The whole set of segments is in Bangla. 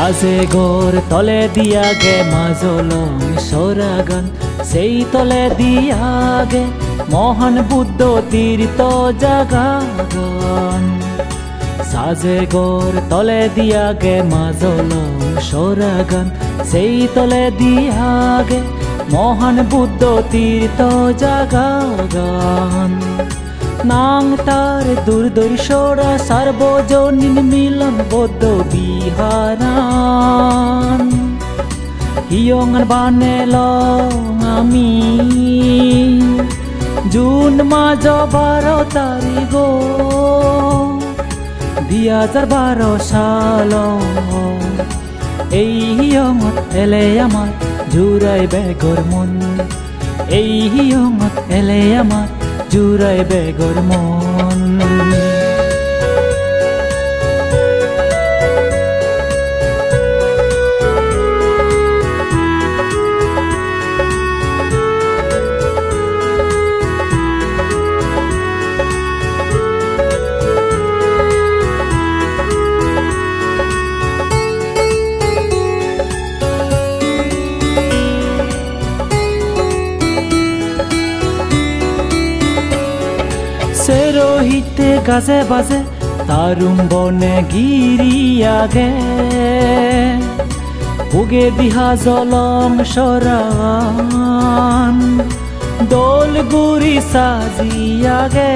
সাজে গোর তলে দিয়া গে মাজলং সরাগান সেই তলে দিয়া গে মহান বুদ্ধ তীর্থ জাগাগান সাজে গোর তলে দিয়া গে মাজলং সরাগান সেই তলে দিয়া গে মহান বুদ্ধ তীর্থ জাগাগান নাং তার দুর্দর্শরা সার্বজনীন মিলন বৌদ্ধ বিহারান। হিয়ঙান বানেল আমি। জুন মাজ বারো তারিখ। দুই হাজার বারো সাল। এই হিয়ঙত এলে আমার জুরাই বেগর মন। এই হিয়ঙত এলে আমার জুরাই বেগর মন সে রহিতে গাছে বাজে তারুম বনে গিরিয়া গে বুগে দিহা জলং সরান, দোল গুরি সাজিয়া গে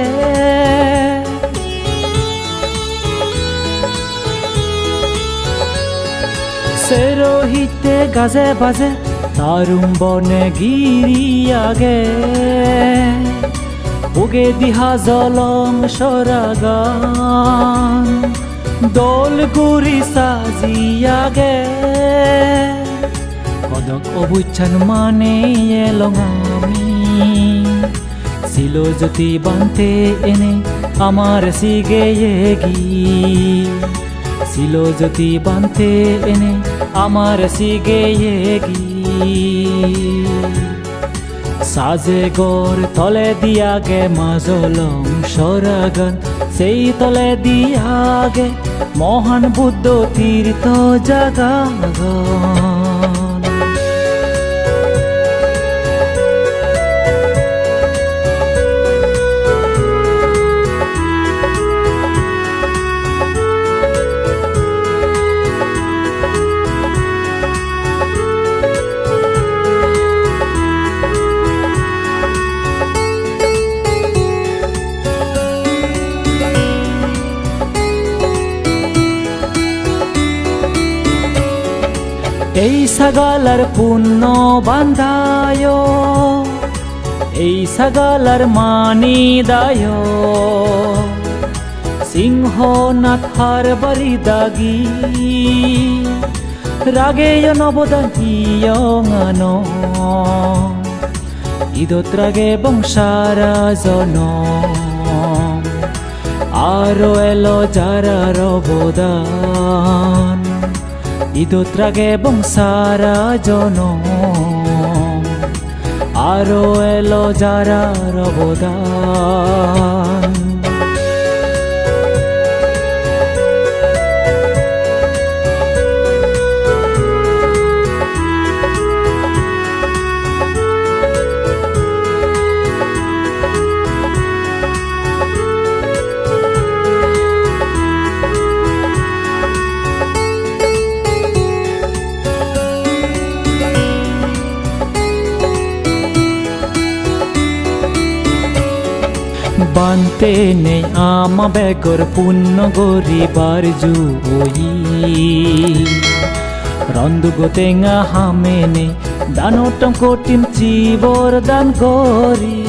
সে রহিতে গাছে বাজে তারুম বনে গিরিয়া গে বুগে দিহা জলং সরাগান। দোল গুরি সাজিয়া গে। কদক অবুচ্ছান মানে এলং আমি। ছিল জ্যোতি বানতে এনে আমার সিগে গি ছিল জ্যোতি বানতে এনে আমার সিগে গি সাজে গোর তলে দিয়া গে মাজলং সরাগন সেই তলে দিয়া গে মহান বুদ্ধ তীর্থ জাগাগান এই সাগালার পুণ্য বান্ধায়, এই সাগালার মানি দায় সিংহ নাথার বারি দাগি, রাগে নবদাহিয়ঙান। ঈদত রাগে বংশারা জন আরও এলো যারা রবদান ঈদত রাগে বংশারা জন আরও এলো যারা রবদান বানতে নেই আমা বেগর পুণ্য গরিবার জুই। রন্দু গোতেঙা হামেনে দানোটম কোটিম চিবর দান গরি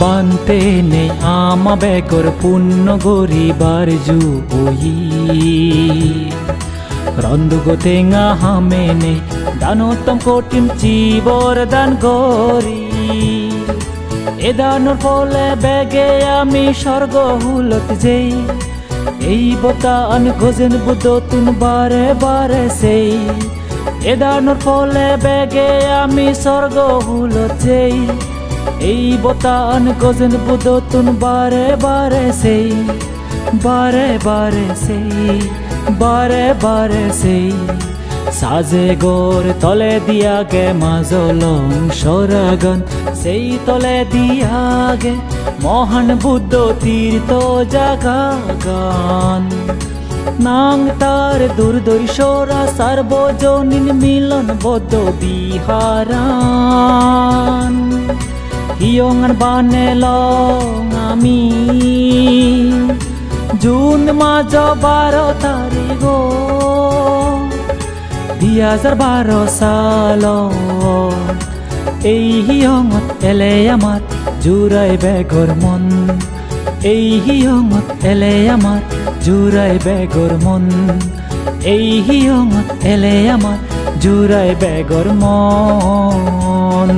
বানতে নেই আমা বেগর পুণ্য গরিবার জুই। রন্দু গোতেঙা হামেনে দানোত্তম কোটিম চিবর দান গরি এ দানোর ফলে বেগে আমি স্বর্গ হুলত যেই এই বতান গজেন বুদ্ধ তুন বারে বারে সেই এ দানোর ফলে বেগে আমি স্বর্গ হুলত যেই এই বতান গজন বুদতুন বারে বারে সেই বারে বারে সেই বারে বারে সেই সাজে গোর তলে দিয়া গে মাজলং সরাগন। সেই তলে দিয়া গে মহান বুদ্ধ তীর্থ জাগা গান। নাং তার দুর্দর্শরা সার্বজনীন মিলন বদ্ধ বিহারান। হিয়ঙান বানে লং আমি জুন মাজ বারো তারিখ দুই হাজার বারো সাল। এই হিয়ঙত এলে আমার জুরাই বেগর মন। এই হিয়ঙত এলে আমার জুরাই বেগর মন। এই হিয়ঙত এলে আমার জুরাই বেগর মন।